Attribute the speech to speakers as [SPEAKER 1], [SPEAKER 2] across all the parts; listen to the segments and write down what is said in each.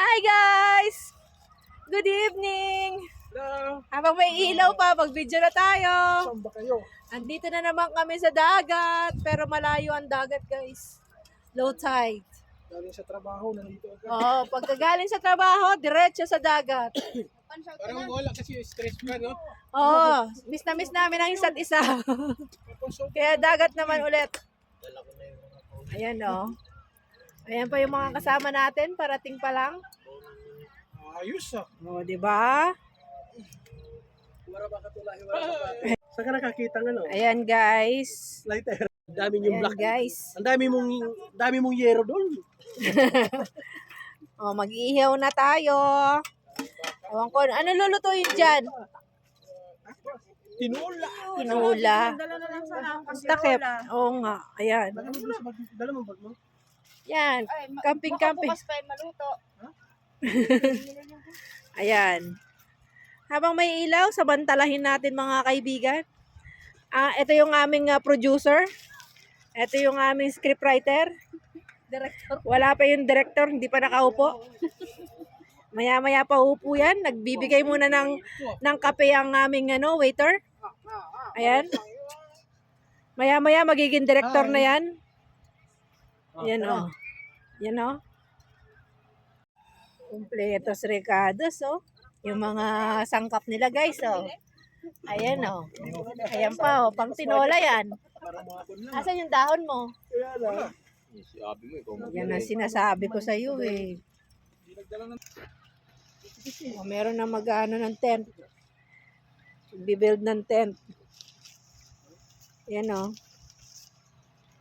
[SPEAKER 1] Hi guys! Good evening!
[SPEAKER 2] Hello.
[SPEAKER 1] Habang may ilaw pa, mag-video na tayo.
[SPEAKER 2] Saan ba kayo?
[SPEAKER 1] Andito na naman kami sa dagat, pero malayo ang dagat guys. Low tide.
[SPEAKER 2] Galing sa trabaho, nandito agad.
[SPEAKER 1] Oo, pagkagaling sa trabaho, diretso sa dagat.
[SPEAKER 2] Parang wala kasi stress ka, no?
[SPEAKER 1] Oo, miss na miss namin ang isa't isa. Kaya dagat naman ulit. Ayan o. Ayan pa yung mga kasama natin, parating pa lang.
[SPEAKER 2] ayos ah.
[SPEAKER 1] O, di ba?
[SPEAKER 2] Saan ka nakakita ng ano?
[SPEAKER 1] Ayan guys.
[SPEAKER 2] Lighter. Ang dami yung
[SPEAKER 1] Ayan
[SPEAKER 2] black.
[SPEAKER 1] guys.
[SPEAKER 2] Ang dami mong, dami mong yero doon.
[SPEAKER 1] O, mag-iihaw na tayo. Ewan ko, ano lulutuin dyan?
[SPEAKER 2] Tinula.
[SPEAKER 1] Tinula.
[SPEAKER 3] Dala na lang sana ang
[SPEAKER 1] Ang takip. Oo nga. Ayan.
[SPEAKER 2] Mo sa. Dala mo bag mo.
[SPEAKER 1] Yan. Camping-camping.
[SPEAKER 3] Baka bukas pa yung maluto.
[SPEAKER 1] Ayan. Habang may ilaw, sabantalahin natin mga kaibigan. Ah, ito yung aming ah, producer. Ito yung aming scriptwriter.
[SPEAKER 3] Director.
[SPEAKER 1] Wala pa yung director, hindi pa nakaupo. Maya-maya pa upo yan. Nagbibigay muna ng, ng kape ang aming ano, waiter. Ayan. Maya-maya magiging director na yan. Yan o. Yan o. Kumpletos recados o. Yung mga sangkap nila guys o. Ayan o. Ayan pa o. Pang tinola yan. Asan yung dahon mo? Yan ang sinasabi ko sa iyo eh. O, meron na mag-ano ng tent. Bibuild ng tent. Yan o.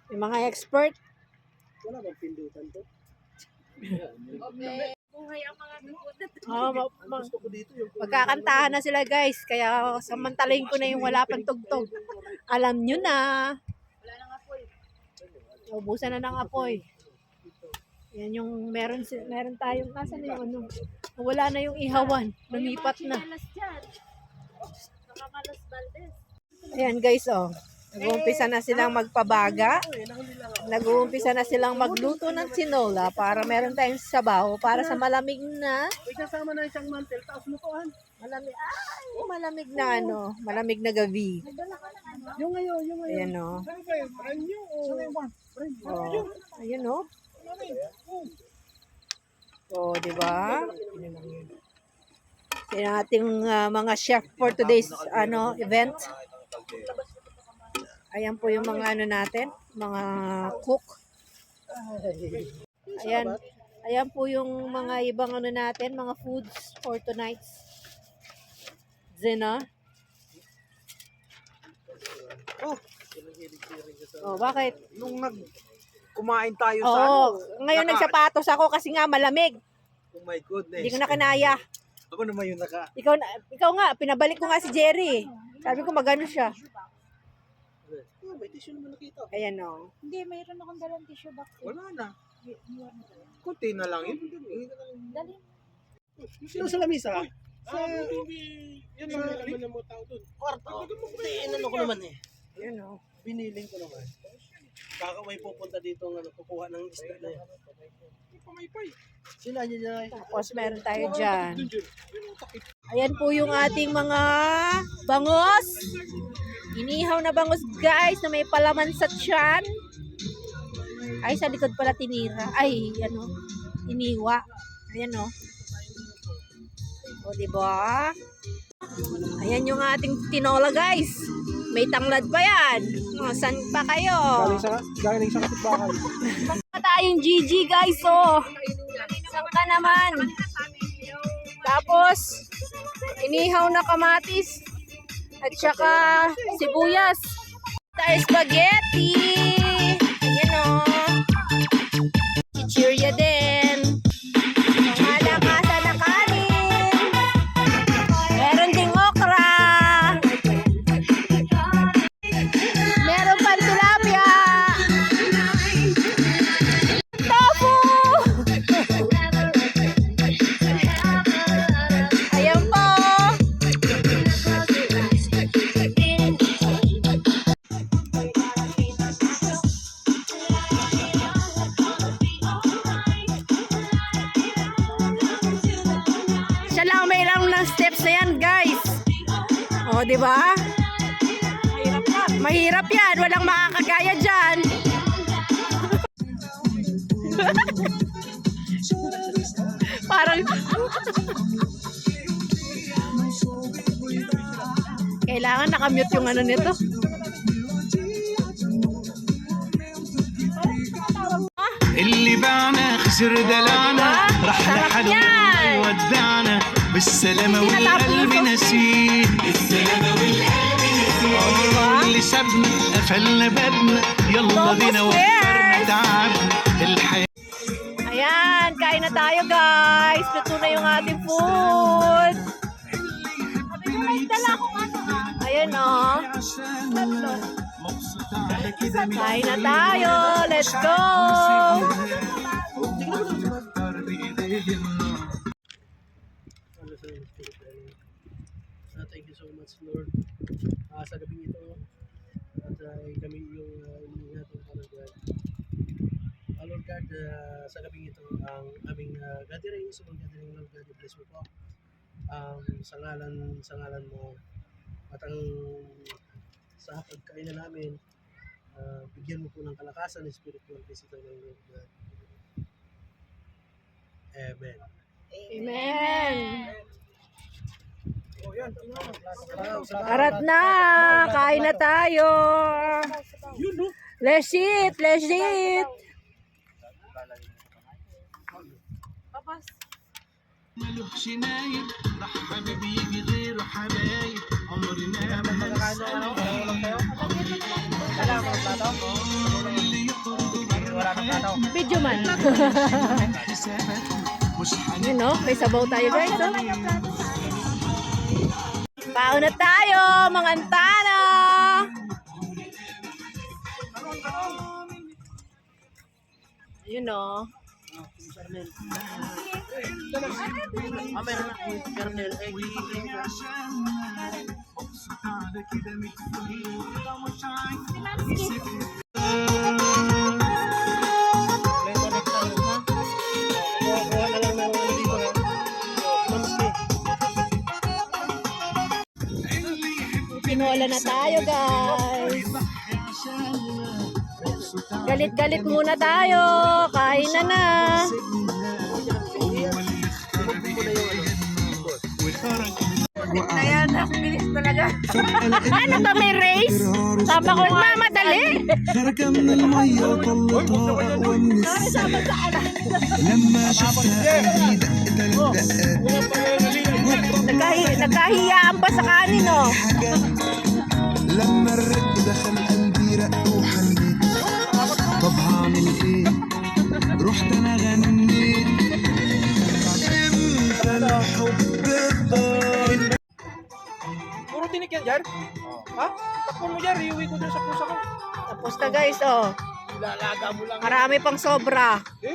[SPEAKER 1] Yung mga expert.
[SPEAKER 2] Wala bang pindutan to?
[SPEAKER 3] Okay. Buhay ang mga dugutan.
[SPEAKER 1] Oh, ma- ma-
[SPEAKER 2] gusto ko dito yung...
[SPEAKER 1] magkakantahan na sila guys. Kaya samantalahin ko na yung wala pang tugtog. Alam nyo na.
[SPEAKER 3] Wala nang apoy.
[SPEAKER 1] Ubusan na ng apoy. Yan yung meron si- meron tayong nasa na yung ano. Wala na yung ihawan. Lumipat na.
[SPEAKER 3] Nakamalas Valdez.
[SPEAKER 1] Ayan guys oh. Nag-uumpisa na silang magpabaga. Nag-uumpisa na silang magluto ng sinola para meron tayong sabaw para sa malamig na
[SPEAKER 2] May kasama na isang mantel, to, han.
[SPEAKER 1] malamig ay malamig na ano, malamig na gabi.
[SPEAKER 2] Yung ngayon, yung ngayon.
[SPEAKER 1] Ayan oh.
[SPEAKER 2] O?
[SPEAKER 1] Oh. Ayan oh. Oh, di ba? Yan ang ating ah, mga chef for today's ano event. Ayan po yung mga ano natin, mga cook. Ayan. Ayan po yung mga ibang ano natin, mga foods for tonight's dinner.
[SPEAKER 2] Oh,
[SPEAKER 1] Oh, bakit?
[SPEAKER 2] nung nag kumain tayo
[SPEAKER 1] Oo,
[SPEAKER 2] sa ano,
[SPEAKER 1] ngayon
[SPEAKER 2] naka-
[SPEAKER 1] nagsapatos ako kasi nga malamig.
[SPEAKER 2] Oh my goodness.
[SPEAKER 1] Hindi ko na kanaya.
[SPEAKER 2] Ako naman yung naka...
[SPEAKER 1] Ikaw, na, ikaw nga, pinabalik ko nga si Jerry. Sabi ko magano siya.
[SPEAKER 2] Oh, may tissue naman nakita.
[SPEAKER 1] Ayan oh. o.
[SPEAKER 3] Hindi, mayroon akong dalang tissue box.
[SPEAKER 2] Wala na. Kunti na lang yun.
[SPEAKER 3] Dali.
[SPEAKER 2] Sino sa lamisa? Sa... Yan ang laman ng mga tao doon. Kwarto. Hindi, inano ko naman eh.
[SPEAKER 1] Ayan o.
[SPEAKER 2] Biniling ko naman. Baka may pupunta dito ng ano, kukuha ng isda na yan. Sila niya niya.
[SPEAKER 1] Tapos meron tayo dyan. Ayan po yung ating mga bangos. Inihaw na bangos guys na may palaman sa tiyan. Ay, sa likod pala tinira. Ay, ano, iniwa. Ayan o. O, diba? Ayan yung ating tinola guys. May tanglad pa yan. O, San pa kayo?
[SPEAKER 2] Galing sa, galing sa kapitbahay.
[SPEAKER 1] Pa tayong GG guys, oh. Saka naman. Tapos, inihaw na kamatis. At saka sibuyas. Tayo spaghetti. steps na yan, guys. O, di ba?
[SPEAKER 3] Mahirap yan.
[SPEAKER 1] Mahirap yan. Walang makakagaya dyan. Parang... Kailangan nakamute yung ano nito.
[SPEAKER 4] اللي باعنا خسر دلعنا
[SPEAKER 1] أيوة.
[SPEAKER 4] راح لحد
[SPEAKER 1] سرحيان.
[SPEAKER 4] يودعنا بالسلامة
[SPEAKER 1] كده تعرفوا
[SPEAKER 4] والقلب
[SPEAKER 1] نوصل.
[SPEAKER 4] نسيه بالسلامة والقلب نسيه اللي سابنا قفلنا بابنا يلا
[SPEAKER 1] Almost
[SPEAKER 4] بينا وفرنا
[SPEAKER 1] there.
[SPEAKER 4] تعبنا الحياة
[SPEAKER 1] Ayan, kain na tayo guys. Luto na yung ating food.
[SPEAKER 3] Dala akong ano ah.
[SPEAKER 1] Ayan o. Kain na tayo. Let's go.
[SPEAKER 2] Thank you so much, Lord. Ah, sa gabi ito, at ah, kami yung uh, natin para God. Ah, Lord God, ah, sa gabi ito, ang aming uh, gathering, sa mga gathering, Lord God, bless mo po. Um, sa ngalan, sa ngalan mo, at ang sa pagkainan namin, ah, bigyan mo po ng kalakasan ng spiritual physical ng Lord God. Amen.
[SPEAKER 1] Amen.
[SPEAKER 2] Oh, yan.
[SPEAKER 1] Arat na. Kain na tayo.
[SPEAKER 2] Yun, no?
[SPEAKER 1] Let's eat. Let's eat.
[SPEAKER 3] Papas.
[SPEAKER 4] ملوش نايم راح حبيبي يجي غيره حبايب عمرنا ما هنسى اللي يخرج بره
[SPEAKER 1] Video man.
[SPEAKER 4] حسابات مش
[SPEAKER 1] Yun no, may sabaw tayo guys. Oh. Pauna tayo, mga antana! Ayun o.
[SPEAKER 2] Ah, meron na. Kernel egg. Kernel egg. Bola na
[SPEAKER 1] tayo, guys. Galit-galit muna tayo. Kain na na. Ayan, ang bilis talaga. ano ba, may race? Tama ko, mamadali. Nagkahi nagkahiyaan pa sa kanin, oh.
[SPEAKER 2] Jar? Ha? Takpon mo, Jar. Iuwi ko dun sa pusa ko.
[SPEAKER 1] Tapos na guys, oh.
[SPEAKER 2] Ilalaga mo lang.
[SPEAKER 1] Marami pang sobra.
[SPEAKER 2] Ko.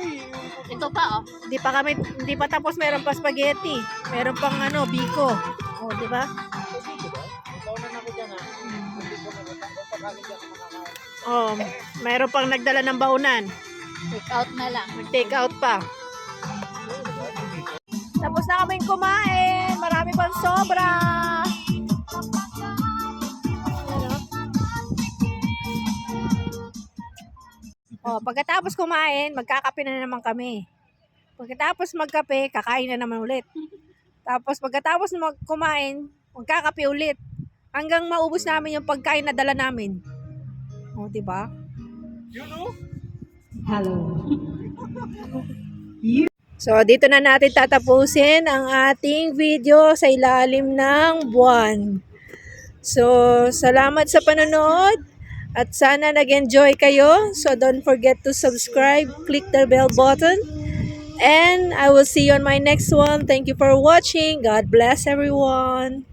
[SPEAKER 3] Ito pa oh.
[SPEAKER 1] Hindi pa kami, hindi pa tapos, meron pa spaghetti. Meron pang ano, biko. Oh, di ba?
[SPEAKER 2] Ikaw na ako dyan, ha? Hindi ko na natanggap pag kami dyan makakain.
[SPEAKER 1] Oh, meron pang nagdala ng baunan.
[SPEAKER 3] Take out na lang.
[SPEAKER 1] Mag-take out pa. Tapos na kaming kumain. Marami pang sobra. Oh, pagkatapos kumain, magkakape na naman kami. Pagkatapos magkape, kakain na naman ulit. Tapos pagkatapos mag kumain, magkakape ulit. Hanggang maubos namin yung pagkain na dala namin. Oh, di ba?
[SPEAKER 2] Yun, no?
[SPEAKER 1] So, dito na natin tatapusin ang ating video sa ilalim ng buwan. So, salamat sa panonood at sana nag-enjoy kayo. So, don't forget to subscribe, click the bell button, and I will see you on my next one. Thank you for watching. God bless everyone.